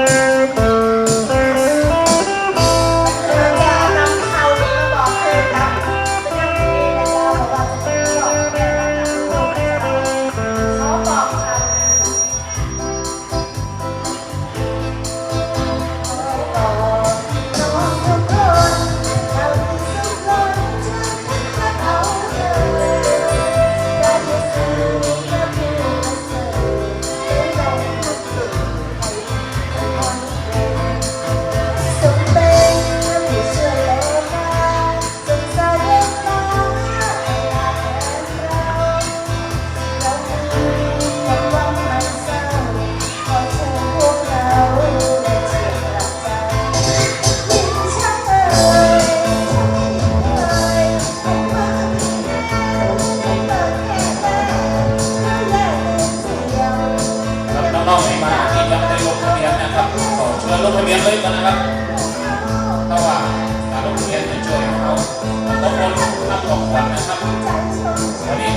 Música ลงทะเบียนเลยกันนะครับถ้าว่าการลงทะเบียนจะช่วยเขาต้องคุณท่านของขวัญนะครับวันนี้